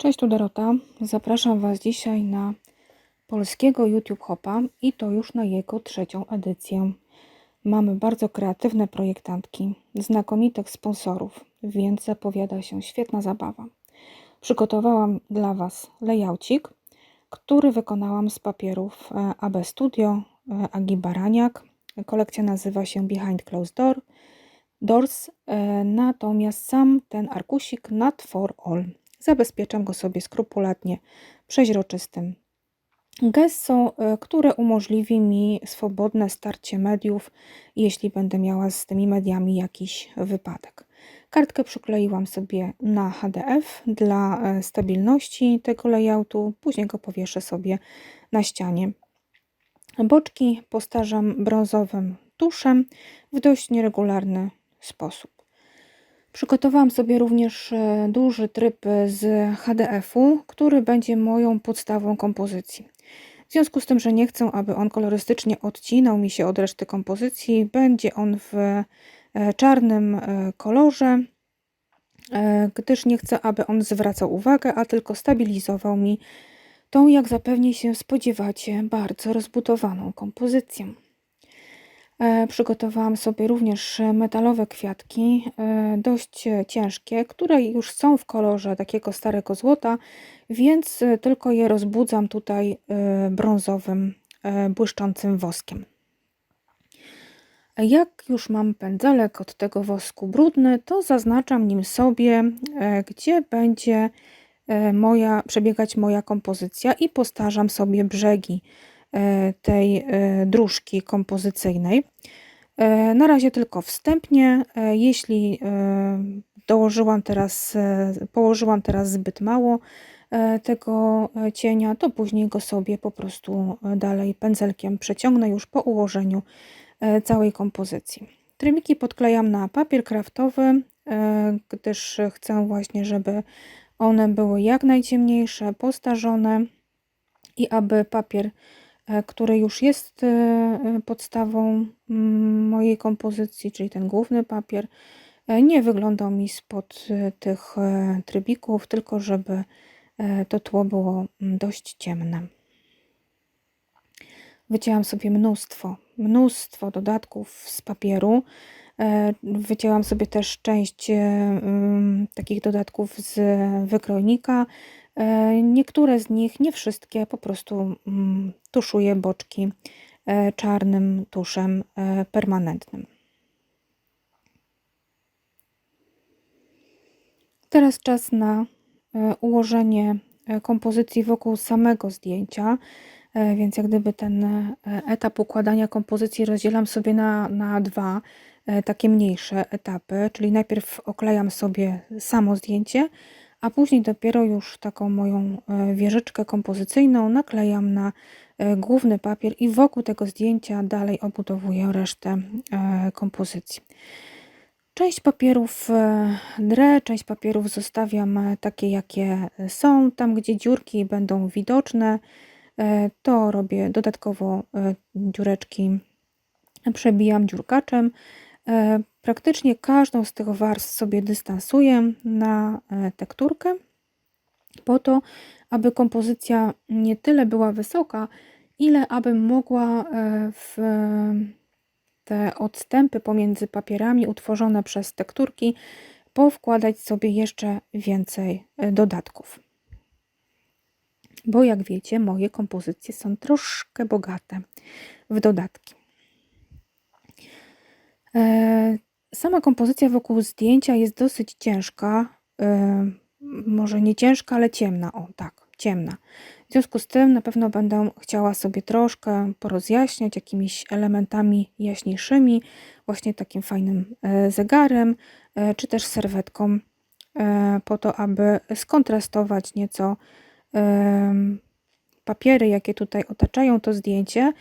Cześć, tu Dorota. Zapraszam Was dzisiaj na polskiego YouTube Hopa i to już na jego trzecią edycję. Mamy bardzo kreatywne projektantki, znakomitych sponsorów, więc zapowiada się świetna zabawa. Przygotowałam dla Was layoucik, który wykonałam z papierów e, AB Studio e, Agi Baraniak. Kolekcja nazywa się Behind Closed Door, Doors, e, natomiast sam ten arkusik not for all. Zabezpieczam go sobie skrupulatnie przeźroczystym gesso, e, które umożliwi mi swobodne starcie mediów, jeśli będę miała z tymi mediami jakiś wypadek. Kartkę przykleiłam sobie na HDF dla e, stabilności tego layoutu, później go powieszę sobie na ścianie. Boczki postarzam brązowym tuszem w dość nieregularny sposób. Przygotowałam sobie również e, duży tryb z HDF-u, który będzie moją podstawą kompozycji. W związku z tym, że nie chcę, aby on kolorystycznie odcinał mi się od reszty kompozycji, będzie on w e, czarnym e, kolorze, gdyż nie chcę, aby on zwracał uwagę, a tylko stabilizował mi tą, jak zapewnie się spodziewacie, bardzo rozbudowaną kompozycję. E, przygotowałam sobie również metalowe kwiatki, e, dość ciężkie, które już są w kolorze takiego starego złota, więc tylko je rozbudzam tutaj e, brązowym, błyszczącym woskiem. Jak już mam pędzelek od tego wosku brudny, to zaznaczam nim sobie, gdzie będzie moja, przebiegać moja kompozycja i postarzam sobie brzegi E, tej e, dróżki kompozycyjnej. E, na razie tylko wstępnie. Jeśli dołożyłam teraz, położyłam teraz zbyt mało tego cienia, to później go sobie po prostu dalej pędzelkiem przeciągnę już po ułożeniu całej kompozycji. Trymiki podklejam na papier kraftowy, gdyż chcę właśnie, żeby one były jak najciemniejsze, postarzone i aby papier E, który już jest e, podstawą mm, mojej kompozycji, czyli ten główny papier, e, nie wyglądał mi spod tych trybików, tylko żeby to tło było mm, dość ciemne. Wycięłam sobie mnóstwo, mnóstwo dodatków z papieru. Wycięłam sobie też część mm, takich dodatków z wykrojnika, E, niektóre z nich, nie wszystkie, po prostu mm, tuszuję boczki e, czarnym tuszem e, permanentnym. Teraz czas na ułożenie kompozycji wokół samego zdjęcia, więc jak gdyby ten etap układania kompozycji rozdzielam sobie na, na dwa takie mniejsze etapy, czyli najpierw oklejam sobie samo zdjęcie, a później dopiero już taką moją e, wieżyczkę kompozycyjną naklejam na e, główny papier i wokół tego zdjęcia dalej obudowuję resztę e, kompozycji. Część papierów drę, część papierów zostawiam takie jakie są. Tam gdzie dziurki będą widoczne, to robię dodatkowo dziureczki, przebijam dziurkaczem. Praktycznie każdą z tych warstw sobie dystansuję na e, tekturkę, po to, aby kompozycja nie tyle była wysoka, ile abym mogła e, w te odstępy pomiędzy papierami utworzone przez tekturki powkładać sobie jeszcze więcej e, dodatków. Bo jak wiecie, moje kompozycje są troszkę bogate w dodatki. Sama kompozycja wokół zdjęcia jest dosyć ciężka. Yy, może nie ciężka, ale ciemna. O, tak, ciemna. W związku z tym na pewno będę chciała sobie troszkę porozjaśniać jakimiś elementami jaśniejszymi, właśnie takim fajnym e, zegarem, e, czy też serwetką, po to, aby skontrastować nieco papiery, jakie tutaj otaczają to zdjęcie,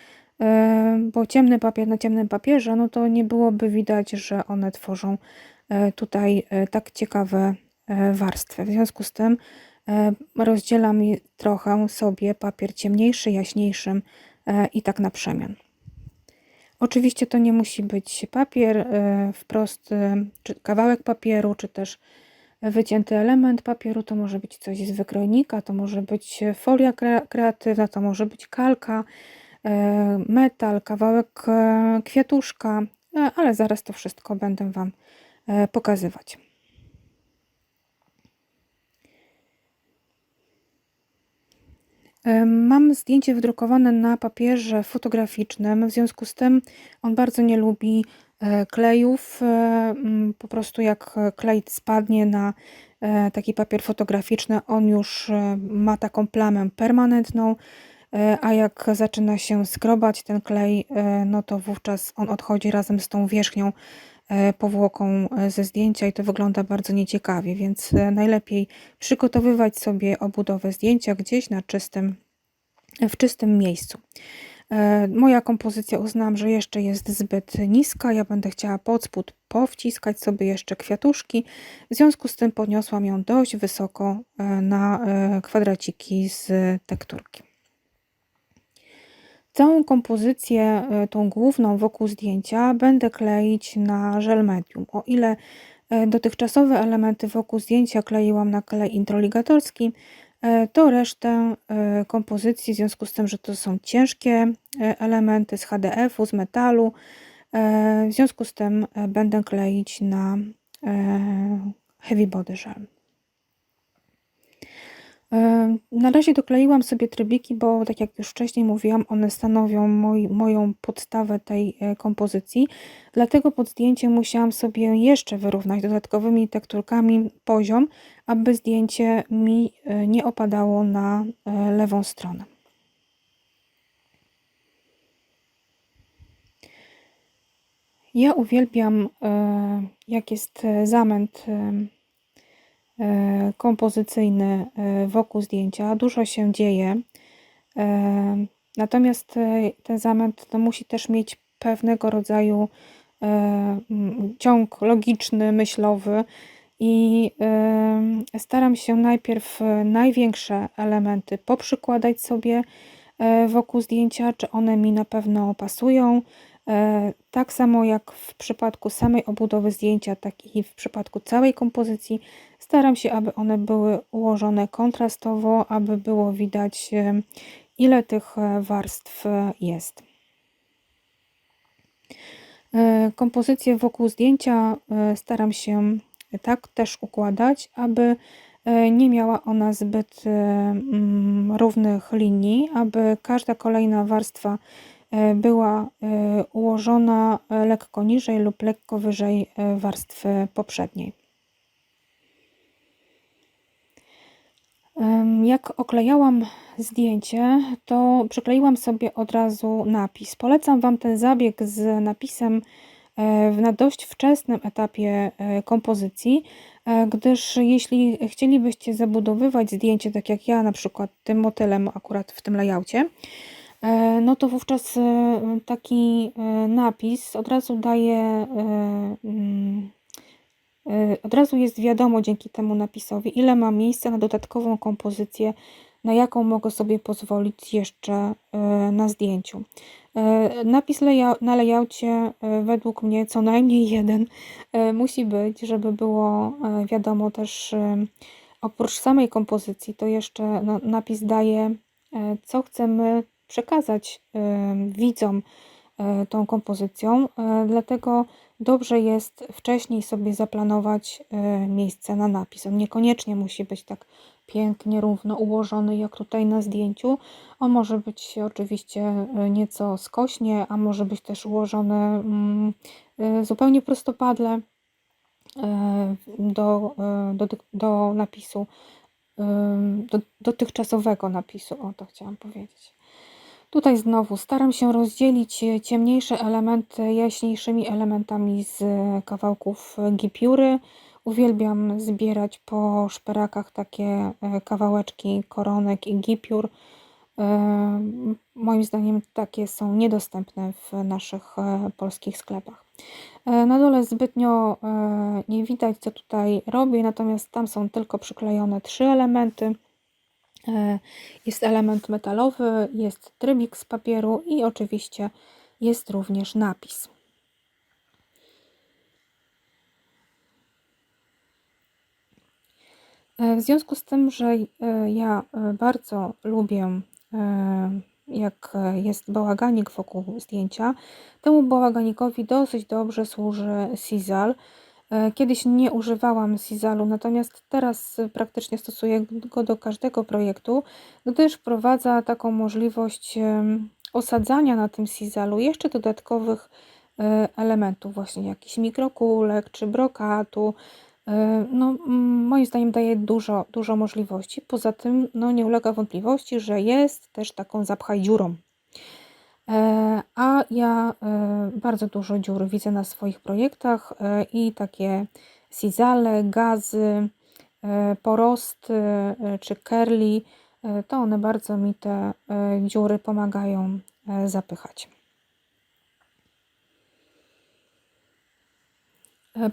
bo ciemny papier na ciemnym papierze, no to nie byłoby widać, że one tworzą e, tutaj e, tak ciekawe e, warstwy. W związku z tym rozdzielam trochę sobie papier ciemniejszy, jaśniejszym i tak na przemian. Oczywiście to nie musi być papier wprost, czy kawałek papieru, czy też wycięty element papieru, to może być coś z wykrojnika, to może być folia kre kreatywna, to może być kalka, metal, kawałek e, kwiatuszka, e, ale zaraz to wszystko będę Wam pokazywać. Mam zdjęcie wydrukowane na papierze fotograficznym, w związku z tym on bardzo nie lubi e, klejów. E, po prostu jak klej spadnie na e, taki papier fotograficzny, on już ma taką plamę permanentną, a jak zaczyna się skrobać ten klej, no to wówczas on odchodzi razem z tą wierzchnią powłoką ze zdjęcia i to wygląda bardzo nieciekawie, więc najlepiej przygotowywać sobie obudowę zdjęcia gdzieś na czystym w czystym miejscu. E, moja kompozycja uznałam, że jeszcze jest zbyt niska. Ja będę chciała pod spód powciskać sobie jeszcze kwiatuszki. W związku z tym podniosłam ją dość wysoko e, na e, kwadraciki z tekturki. Całą kompozycję, tą główną wokół zdjęcia, będę kleić na żel medium. O ile dotychczasowe elementy wokół zdjęcia kleiłam na klej introligatorski, E, to resztę e, kompozycji, w związku z tym, że to są ciężkie e, elementy z HDF-u, z metalu, w związku z tym będę kleić na Heavy Body Gel. Na razie dokleiłam sobie trybiki, bo tak jak już wcześniej mówiłam, one stanowią moi, moją podstawę tej e, kompozycji. Dlatego pod zdjęciem musiałam sobie jeszcze wyrównać dodatkowymi tekturkami poziom, aby zdjęcie mi e, nie opadało na e, lewą stronę. Ja uwielbiam, jak jest zamęt kompozycyjny e, wokół zdjęcia. Dużo się dzieje. E, natomiast ten zamęt to musi też mieć pewnego rodzaju ciąg logiczny, myślowy i staram się najpierw największe elementy poprzykładać sobie wokół zdjęcia, czy one mi na pewno pasują, E, tak samo jak w przypadku samej obudowy zdjęcia, tak i w przypadku całej kompozycji, staram się, aby one były ułożone kontrastowo, aby było widać, e, ile tych e, warstw jest. Kompozycję wokół zdjęcia staram się tak też układać, aby nie miała ona zbyt mm, równych linii, aby każda kolejna warstwa E, była e, ułożona e, lekko niżej lub lekko wyżej warstwy poprzedniej. Jak oklejałam zdjęcie, to przykleiłam sobie od razu napis. Polecam Wam ten zabieg z napisem na dość wczesnym etapie kompozycji, gdyż jeśli chcielibyście zabudowywać zdjęcie, tak jak ja na przykład tym motylem akurat w tym layoutie, E, no to wówczas e, taki e, napis od razu daje, mm, od razu jest wiadomo dzięki temu napisowi, ile mam miejsca na dodatkową kompozycję, na jaką mogę sobie pozwolić jeszcze na zdjęciu. Napis na layoutie według mnie co najmniej jeden musi być, żeby było wiadomo też oprócz samej kompozycji, to jeszcze napis daje co chcemy przekazać widzom e, tą kompozycją, e, dlatego dobrze jest wcześniej sobie zaplanować e, miejsce na napis. On niekoniecznie musi być tak pięknie, równo ułożony jak tutaj na zdjęciu. On może być oczywiście nieco skośnie, a może być też ułożony mm, zupełnie prostopadle do, do, do napisu, do dotychczasowego napisu, o to chciałam powiedzieć. Tutaj znowu staram się rozdzielić e, ciemniejsze elementy jaśniejszymi elementami z kawałków gipiury. Uwielbiam zbierać po szperakach takie e, kawałeczki koronek i gipiur. E, moim zdaniem takie są niedostępne w naszych polskich sklepach. Na dole zbytnio nie widać co tutaj robię, natomiast tam są tylko przyklejone trzy elementy. E, jest element metalowy, jest trybik z papieru i oczywiście jest również napis. E, W związku z tym, że e, ja bardzo lubię, jak jest bałaganik wokół zdjęcia, temu bałaganikowi dosyć dobrze służy Sizal. E, Kiedyś nie używałam Sizalu, natomiast teraz e, praktycznie stosuję go do każdego projektu, gdyż wprowadza taką możliwość osadzania na tym Sizalu jeszcze dodatkowych e, elementów, właśnie jakichś mikrokulek czy brokatu. No, moim zdaniem daje dużo, dużo możliwości. Poza tym, no, nie ulega wątpliwości, że jest też taką zapchaj dziurą. E, A ja e, bardzo dużo dziur widzę na swoich projektach e, i takie sizale, gazy, porosty czy curly, to one bardzo mi te dziury pomagają zapychać.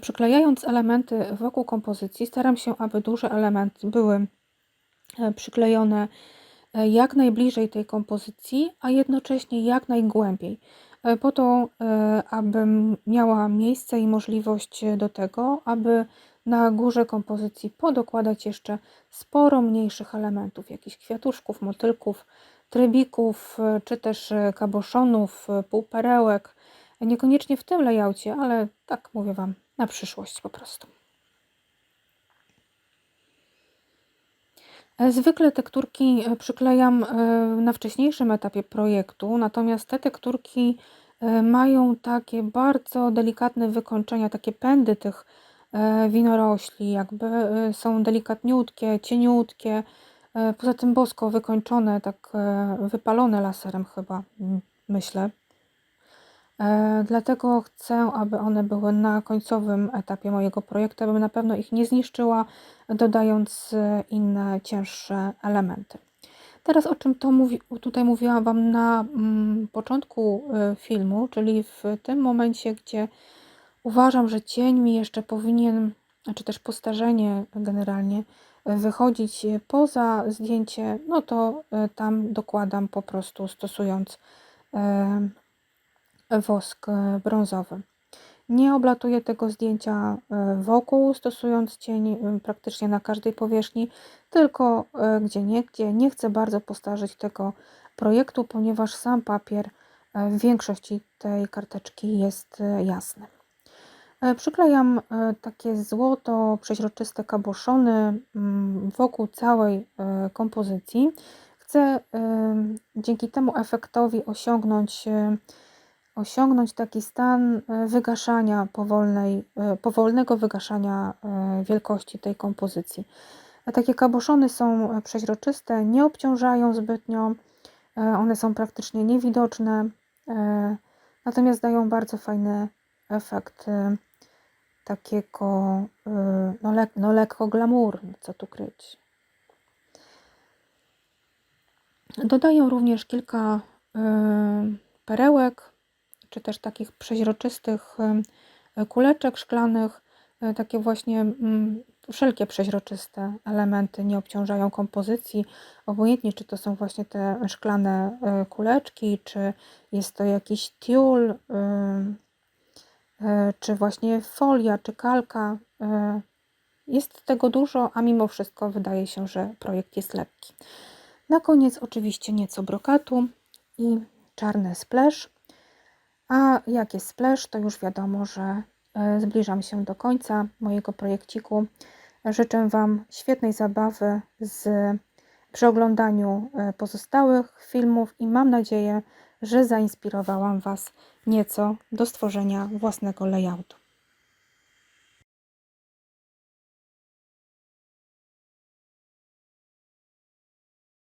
Przyklejając elementy wokół kompozycji, staram się, aby duże elementy były przyklejone jak najbliżej tej kompozycji, a jednocześnie jak najgłębiej. E, Po to, e, abym miała miejsce i możliwość e, do tego, aby na górze kompozycji podokładać jeszcze sporo mniejszych elementów, jakichś kwiatuszków, motylków, trybików, e, czy też e, kaboszonów, e, półperełek. Niekoniecznie w tym layoutie, ale tak mówię Wam, na przyszłość po prostu. Zwykle tekturki e, przyklejam e, na wcześniejszym etapie projektu, natomiast te tekturki e, mają takie bardzo delikatne wykończenia, takie pędy tych winorośli, jakby są delikatniutkie, cieniutkie, poza tym bosko wykończone, tak wypalone laserem chyba, myślę. E, Dlatego chcę, aby one były na końcowym etapie mojego projektu, abym na pewno ich nie zniszczyła, dodając e, inne cięższe elementy. Teraz o czym to mówi, tutaj mówiłam Wam na mm, początku e, filmu, czyli w tym momencie, gdzie uważam, że cień mi jeszcze powinien, czy też postarzenie generalnie, wychodzić poza zdjęcie, no to tam dokładam po prostu stosując wosk e, brązowy. Nie oblatuję tego zdjęcia e, wokół, stosując cień e, praktycznie na każdej powierzchni, tylko gdzie niegdzie. Nie chcę bardzo postarzyć tego projektu, ponieważ sam papier w większości tej karteczki jest jasny. Przyklejam takie złoto przeźroczyste kaboszony mm, wokół całej kompozycji. Chcę dzięki temu efektowi osiągnąć osiągnąć taki stan e, wygaszania powolnej, e, powolnego wygaszania e, wielkości tej kompozycji. Takie kaboszony są przeźroczyste, nie obciążają zbytnio, one są praktycznie niewidoczne, natomiast dają bardzo fajny efekt takiego no, lek, no lekko glamour, co tu kryć. Dodaję również kilka perełek, czy też takich przeźroczystych kuleczek szklanych. E, Takie właśnie mm, wszelkie przeźroczyste elementy nie obciążają kompozycji. Obojętnie, czy to są właśnie te szklane e, kuleczki, czy jest to jakiś tiul, e, czy właśnie folia, czy kalka. Jest tego dużo, a mimo wszystko wydaje się, że projekt jest lekki. Na koniec oczywiście nieco brokatu i czarny splash. A jak jest splash, to już wiadomo, że e, zbliżam się do końca mojego projekciku. Życzę Wam świetnej zabawy z, przy oglądaniu e, pozostałych filmów i mam nadzieję, że zainspirowałam Was nieco do stworzenia własnego layoutu.